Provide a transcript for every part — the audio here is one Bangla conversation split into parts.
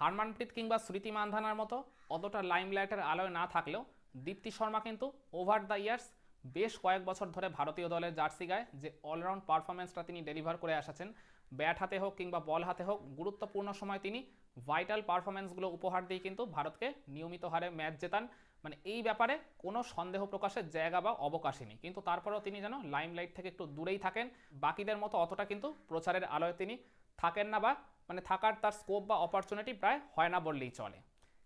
হারমানপ্রীত কিংবা স্মৃতি মান্ধানার মতো অতটা লাইমলাইটের আলোয় না থাকলেও দীপ্তি শর্মা কিন্তু ওভার দ্য ইয়ার্স বেশ কয়েক বছর ধরে ভারতীয় দলের জার্সি গায়ে যে অলরাউন্ড পারফরমেন্সটা তিনি ডেলিভার করে আসছেন ব্যাট হাতে হোক কিংবা বল হাতে হোক, গুরুত্বপূর্ণ সময় তিনি ভাইটাল পারফরমেন্সগুলো উপহার দিয়ে কিন্তু ভারতকে নিয়মিত হারে ম্যাচ জেতান। মানে এই ব্যাপারে কোনো সন্দেহ প্রকাশের জায়গা বা অবকাশই নেই। কিন্তু তারপরেও তিনি যেন লাইমলাইট থেকে একটু দূরেই থাকেন, বাকিদের মতো অতটা কিন্তু প্রচারের আলোয় তিনি থাকেন না বা মানে থাকার তার স্কোপ বা অপরচুনিটি প্রায় হয় না বললেই চলে।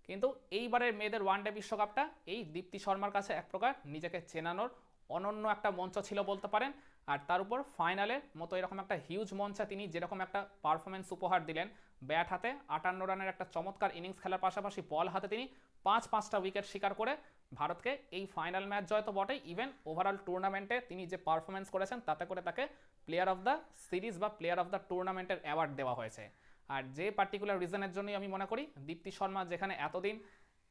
কিন্তু এইবারের মেয়েদের ওয়ানডে বিশ্বকাপটা এই দীপ্তি শর্মার কাছে এক প্রকার নিজেকে চেনানোর অনন্য একটা মঞ্চ ছিল বলতে পারেন। আর তার উপর ফাইনালের মতো এরকম একটা হিউজ মঞ্চে তিনি যেরকম একটা পারফরমেন্স উপহার দিলেন ব্যাট হাতে আটান্ন রানের একটা চমৎকার ইনিংস খেলার পাশাপাশি বল হাতে তিনি পাঁচ পাঁচটা উইকেট শিকার করে ভারতকে এই ফাইনাল ম্যাচ জয় তো বটেই। ইভেন ওভারঅল টুর্নামেন্টে তিনি যে পারফরমেন্স করেছেন, তাতে করে তাকে প্লেয়ার অফ দ্য সিরিজ বা প্লেয়ার অফ দ্য টুর্নামেন্টের অ্যাওয়ার্ড দেওয়া হয়েছে। আর যে পার্টিকুলার রিজনের জন্যই আমি মনে করি, দীপ্তি শর্মা যেখানে এতদিন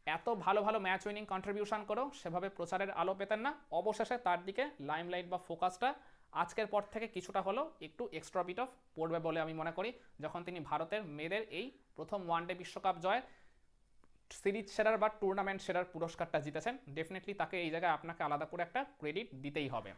এত ভালো ভালো ম্যাচ উইনিং কন্ট্রিবিউশন করেও সেভাবে প্রচারের আলো পেতেন না, অবশেষে তার দিকে লাইমলাইট বা ফোকাসটা আজকের পর থেকে কিছুটা হলেও একটু এক্সট্রা বিট অফ পড়বে বলে আমি মনে করি, যখন তিনি ভারতের মেয়েদের এই প্রথম ওয়ানডে বিশ্বকাপ জয় সিরিজ সেরার বা টুর্নামেন্ট সেরার পুরস্কারটা জিতেছেন ডেফিনেটলি তাকে এই জায়গায় আপনাকে আলাদা করে একটা ক্রেডিট দিতেই হবে।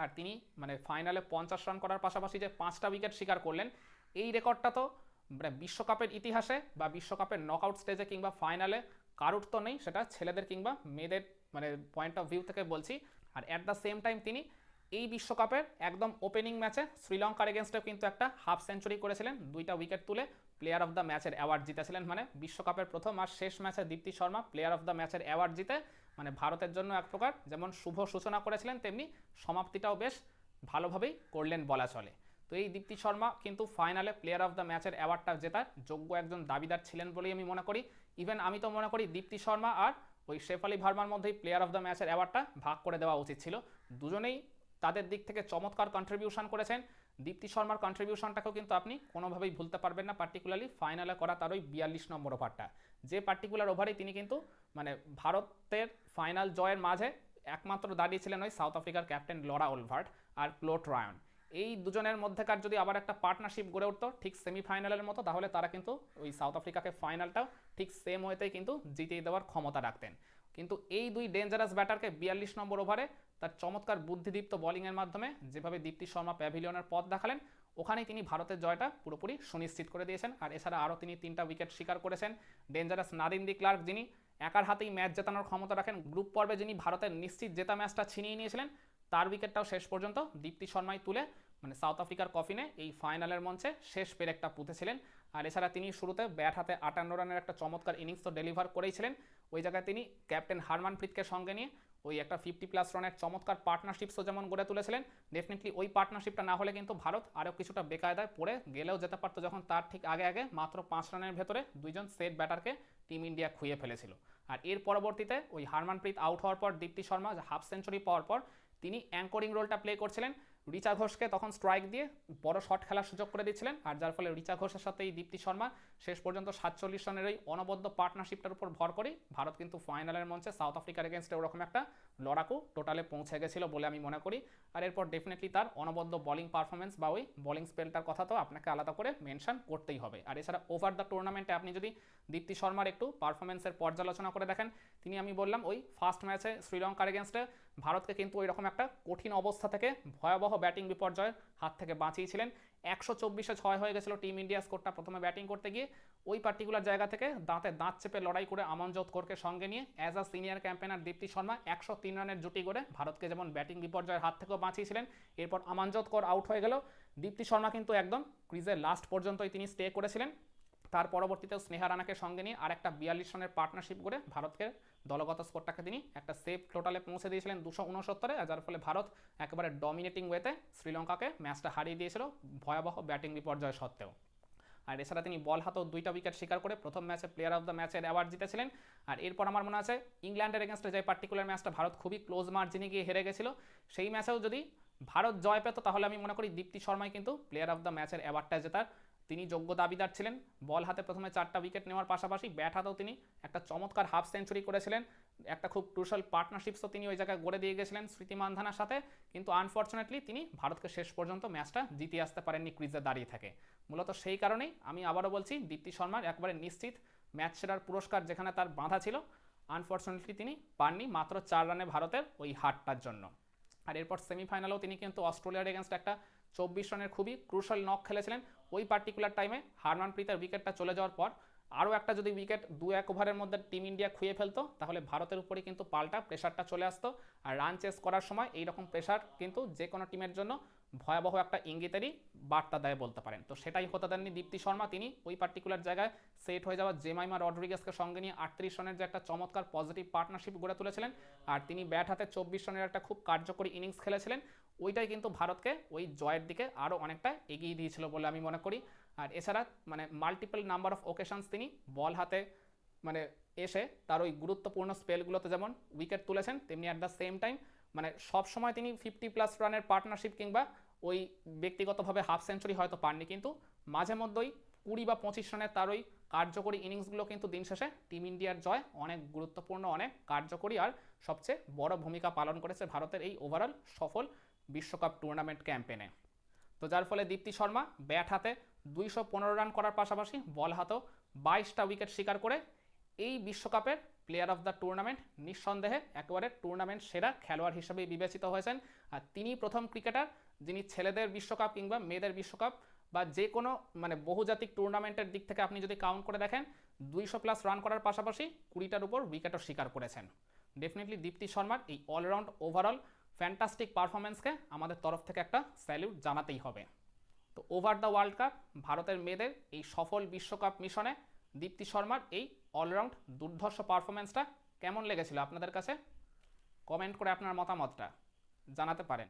আর তিনি মানে ফাইনালে পঞ্চাশ রান করার পাশাপাশি যে পাঁচটা উইকেট শিকার করলেন, এই রেকর্ডটা তো মানে বিশ্বকাপের ইতিহাসে বা বিশ্বকাপের নকআউট স্টেজে কিংবা ফাইনালে কারুর তো নেই সেটা ছেলেদের কিংবা মেয়েদের মানে পয়েন্ট অফ ভিউ থেকে বলছি। আর অ্যাট দ্য সেম টাইম তিনি এই বিশ্বকাপের একদম ওপেনিং ম্যাচে শ্রীলঙ্কার এগেনস্টেও কিন্তু একটা হাফ সেঞ্চুরি করেছিলেন। দুইটা উইকেট তুলে প্লেয়ার অফ দ্য ম্যাচের অ্যাওয়ার্ড জিতেছিলেন। মানে বিশ্বকাপের প্রথম আর শেষ ম্যাচে Deepti Sharma player of the ম্যাচের অ্যাওয়ার্ড জিতে মানে ভারতের জন্য এক প্রকার যেমন শুভ সূচনা করেছিলেন, তেমনি সমাপ্তিটাও বেশ ভালোভাবেই করলেন বলা চলে। তো এই দীপ্তি শর্মা কিন্তু ফাইনালে প্লেয়ার অফ দ্য ম্যাচের অ্যাওয়ার্ডটা জেতার যোগ্য একজন দাবিদার ছিলেন বলেই আমি মনে করি। ইভেন আমি তো মনে করি দীপ্তি শর্মা আর ওই শেফালি ভার্মার মধ্যেই প্লেয়ার অফ দ্য ম্যাচের অ্যাওয়ার্ডটা ভাগ করে দেওয়া উচিত ছিল। দুজনেই তাদের দিক থেকে চমৎকার কন্ট্রিবিউশন করেছেন। দীপ্তি শর্মার কন্ট্রিবিউশনটাকেও কিন্তু আপনি কোনোভাবেই ভুলতে পারবেন না পার্টিকুলারলি ফাইনালে করা তার ওই বিয়াল্লিশ নম্বর ওভারটা। যে পার্টিকুলার ওভারেই তিনি কিন্তু মানে ভারতের ফাইনাল জয়ের মাঝে একমাত্র দাঁড়িয়েছিলেন ওই সাউথ আফ্রিকার ক্যাপ্টেন লরা ওলভার্ট আর ক্লোট রায়ন এই দুজনের মধ্যেকার যদি আবার একটা পার্টনারশিপ গড়ে উঠতো, ঠিক সেমিফাইনালের মতো, তাহলে তারা কিন্তু ওই সাউথ আফ্রিকাকে ফাইনালটাও ঠিক সেম ওয়েতেই কিন্তু জিতিয়ে দেওয়ার ক্ষমতা রাখতেন। কিন্তু এই দুই ডেঞ্জারাস ব্যাটারকে বিয়াল্লিশ নম্বর ওভারে তার চমৎকার বুদ্ধিদীপ্ত বোলিংয়ের মাধ্যমে যেভাবে দীপ্তি শর্মা প্যাভিলিয়নের পথ দেখালেন, ওখানেই তিনি ভারতের জয়টা পুরোপুরি সুনিশ্চিত করে দিয়েছেন। আর এছাড়া আরও তিনি তিনটা উইকেট শিকার করেছেন। ডেঞ্জারাস নাদিন্দি ক্লার্ক যিনি একার হাতেই ম্যাচ জেতানোর ক্ষমতা রাখেন গ্রুপ পর্বে যিনি ভারতের নিশ্চিত জেতা ম্যাচটা ছিনিয়ে নিয়েছিলেন, তার উইকেটটাও শেষ পর্যন্ত দীপ্তি শর্মাই তুলে মানে সাউথ আফ্রিকার কফিনে এই ফাইনালের মঞ্চে শেষ পেরেকটা পুঁতেছিলেন। আর এছাড়া তিনি শুরুতে ব্যাট হাতে আটান্ন রানের একটা চমৎকার ইনিংস তো ডেলিভার করেছিলেন ওই জায়গায় তিনি ক্যাপ্টেন হারমানপ্রীতকে সঙ্গে নিয়ে ওই একটা ফিফটি প্লাস রানের চমৎকার পার্টনারশিপসও যেমন গড়ে তুলেছিলেন, ডেফিনেটলি ওই পার্টনারশিপটা না হলে কিন্তু ভারত আরও কিছুটা বেকায়দায় পড়ে গেলেও যেতে পারতো যখন তার ঠিক আগে আগে মাত্র পাঁচ রানের ভেতরে দুইজন সেট ব্যাটারকে টিম ইন্ডিয়া খুইয়ে ফেলেছিল। আর এর পরবর্তীতে ওই হারমানপ্রীত আউট হওয়ার পর দীপ্তি শর্মা, হাফ সেঞ্চুরি পাওয়ার পর তিনি অ্যাঙ্করিং রোলটা প্লে করছিলেন। রিচা ঘোষকে তখন স্ট্রাইক দিয়ে বড় শট খেলার সুযোগ করে দিচ্ছিলেন আর যার ফলে রিচা ঘোষের সাথে এই দীপ্তি শর্মা শেষ পর্যন্ত সাতচল্লিশ রানের ওই অনবদ্য পার্টনারশিপটার উপর ভর করেই ভারত কিন্তু ফাইনালের মঞ্চে সাউথ আফ্রিকার এগেনস্টে ওরকম একটা লড়াকু টোটালে পৌঁছে গেছিল বলে আমি মনে করি। আর এরপর ডেফিনেটলি তার অনবদ্য বলিং পারফরমেন্স বা ওই বলিং স্পেলটার কথা তো আপনাকে আলাদা করে মেনশন করতেই হবে। আর এছাড়া ওভার দ্য টুর্নামেন্টে আপনি যদি দীপ্তি শর্মার একটু পারফরমেন্সের পর্যালোচনা করে দেখেন, তিনি আমি বললাম ওই ফার্স্ট ম্যাচে শ্রীলঙ্কার এগেনস্টে ভারতকে কিন্তু ওই রকম একটা কঠিন অবস্থা থেকে ভয়াবহ ব্যাটিং বিপর্যয়ের হাত থেকে বাঁচিয়েছিলেন। একশো চব্বিশে ছয় হয়ে গেছিল টিম ইন্ডিয়া স্কোরটা প্রথমে ব্যাটিং করতে গিয়ে। ওই পার্টিকুলার জায়গা থেকে দাঁতে দাঁত চেপে লড়াই করে আমনজোত করকে সঙ্গে নিয়ে as a senior campaigner Deepti Sharma একশো তিন রানের জুটি করে ভারতকে যেমন ব্যাটিং বিপর্যয়ের হাত থেকেও বাঁচিয়েছিলেন, এরপর আমানজোত কর আউট হয়ে গেল। দীপ্তি শর্মা কিন্তু একদম ক্রিজের লাস্ট পর্যন্তই তিনি স্টে করেছিলেন। তার পরবর্তীতেও স্নেহা রানাকে সঙ্গে নিয়ে আরেকটা বিয়াল্লিশ রানের পার্টনারশিপ করে ভারতকে দলগত স্কোরটাকে তিনি একটা সেফ টোটালে পৌঁছে দিয়েছিলেন দুশো উনসত্তরে যার ফলে ভারত একেবারে ডমিনেটিং ওয়েতে শ্রীলঙ্কাকে ম্যাচটা হারিয়ে দিয়েছিল ভয়াবহ ব্যাটিং বিপর্যয় সত্ত্বেও। আর এছাড়া তিনি বল হাতেও দুইটা উইকেট শিকার করে প্রথম ম্যাচে প্লেয়ার অফ দ্য ম্যাচের অ্যাওয়ার্ড জিতেছিলেন। আর এরপর আমার মনে আছে, ইংল্যান্ডের এগেনস্টে যে পার্টিকুলার ম্যাচটা ভারত খুবই ক্লোজ মার্জিনে গিয়ে হেরে গেছিল, সেই ম্যাচেও যদি ভারত জয় পেত, তাহলে আমি মনে করি দীপ্তি শর্মাই কিন্তু প্লেয়ার অফ দ্য ম্যাচের অ্যাওয়ার্ডটা জেতার তিনি যোগ্য দাবিদার ছিলেন। বল হাতে প্রথমে চারটা উইকেট নেওয়ার পাশাপাশি ব্যাট হাতেও তিনি একটা চমৎকার হাফ সেঞ্চুরি করেছিলেন। একটা খুব ক্রুশাল পার্টনারশিপসও তিনি ওই জায়গায় গড়ে দিয়ে গেছিলেন স্মৃতি মান্ধানার সাথে। কিন্তু আনফর্চুনেটলি তিনি ভারতকে শেষ পর্যন্ত ম্যাচটা জিতিয়ে আসতে পারেননি ক্রিজে দাঁড়িয়ে থাকে। মূলত সেই কারণেই আমি আবারও বলছি, দীপ্তি শর্মার একবারে নিশ্চিত ম্যাচ সেরার পুরস্কার যেখানে তার বাঁধা ছিল আনফর্চুনেটলি তিনি পাননি মাত্র চার রানে ভারতের ওই হারটার জন্য। আর এরপর সেমিফাইনালেও তিনি কিন্তু অস্ট্রেলিয়ার এগেনস্ট একটা চব্বিশ রানের খুবই ক্রুশাল নক খেলেছিলেন। ওই পার্টিকুলার টাইমে হারমানপ্রীতের উইকেটটা চলে যাওয়ার পর আরও একটা যদি উইকেট দু এক ওভারের মধ্যে টিম ইন্ডিয়া খুঁয়ে ফেলতো, তাহলে ভারতের উপরে কিন্তু পাল্টা প্রেশারটা চলে আসতো। আর রান চেস করার সময় এই রকম প্রেশার কিন্তু যে কোনো টিমের জন্য ভয়াবহ একটা ইঙ্গিতেরই বার্তা দেয় বলতে পারেন। তো সেটাই হতে দেননি দীপ্তি শর্মা। তিনি ওই পার্টিকুলার জায়গায় সেট হয়ে যাওয়া জেমাইমা রড্রিগেসকে সঙ্গে নিয়ে আটত্রিশ রানের যে একটা চমৎকার পজিটিভ পার্টনারশিপ গড়ে তুলেছিলেন। আর তিনি ব্যাট হাতে চব্বিশ রানের একটা খুব কার্যকরী ইনিংস খেলেছিলেন। ওইটাই কিন্তু ভারতকে ওই জয়ের দিকে আরও অনেকটা এগিয়ে দিয়েছিল বলে আমি মনে করি। আর এছাড়া মানে মাল্টিপল নাম্বার অফ ওকেশনস তিনি বল হাতে মানে এসে তার ওই গুরুত্বপূর্ণ স্পেলগুলোতে যেমন উইকেট তুলেছেন, তেমনি অ্যাট দ্য সেম টাইম মানে সব সময় তিনি ফিফটি প্লাস রানের পার্টনারশিপ কিংবা ওই ব্যক্তিগতভাবে হাফ সেঞ্চুরি হয়তো পাননি কিন্তু মাঝে মধ্যেই কুড়ি বা পঁচিশ রানের তার ওই কার্যকরী ইনিংসগুলো কিন্তু দিন শেষে টিম ইন্ডিয়ার জয় অনেক গুরুত্বপূর্ণ, অনেক কার্যকরী আর সবচেয়ে বড় ভূমিকা পালন করেছে ভারতের এই ওভারঅল সফল বিশ্বকাপ টুর্নামেন্ট ক্যাম্পেনে তো যার ফলে দীপ্তি শর্মা ব্যাট হাতে দুইশো পনেরো রান করার পাশাপাশি বল হাতেও বাইশটা উইকেট শিকার করে এই বিশ্বকাপের প্লেয়ার অফ দ্য টুর্নামেন্ট নিঃসন্দেহে একেবারে টুর্নামেন্ট সেরা খেলোয়াড় হিসেবে বিবেচিত হয়েছেন। আর তিনি প্রথম ক্রিকেটার যিনি ছেলেদের বিশ্বকাপ কিংবা মেয়েদের বিশ্বকাপ বা যে কোনো মানে বহুজাতিক টুর্নামেন্টের দিক থেকে আপনি যদি কাউন্ট করে দেখেন, দুইশো প্লাস রান করার পাশাপাশি কুড়িটার উপর উইকেটও শিকার করেছেন। ডেফিনেটলি দীপ্তি শর্মার এই অলরাউন্ড ওভারঅল ফ্যান্টাস্টিক পারফরমেন্সকে আমাদের তরফ থেকে একটা স্যালিউট জানাতেই হবে। তো ওভার দ্য ওয়ার্ল্ড কাপ ভারতের মেয়েদের এই সফল বিশ্বকাপ মিশনে দীপ্তি শর্মার এই অলরাউন্ড দুর্ধর্ষ পারফরমেন্সটা কেমন লেগেছিল আপনাদের কাছে? কমেন্ট করে আপনার মতামতটা জানাতে পারেন।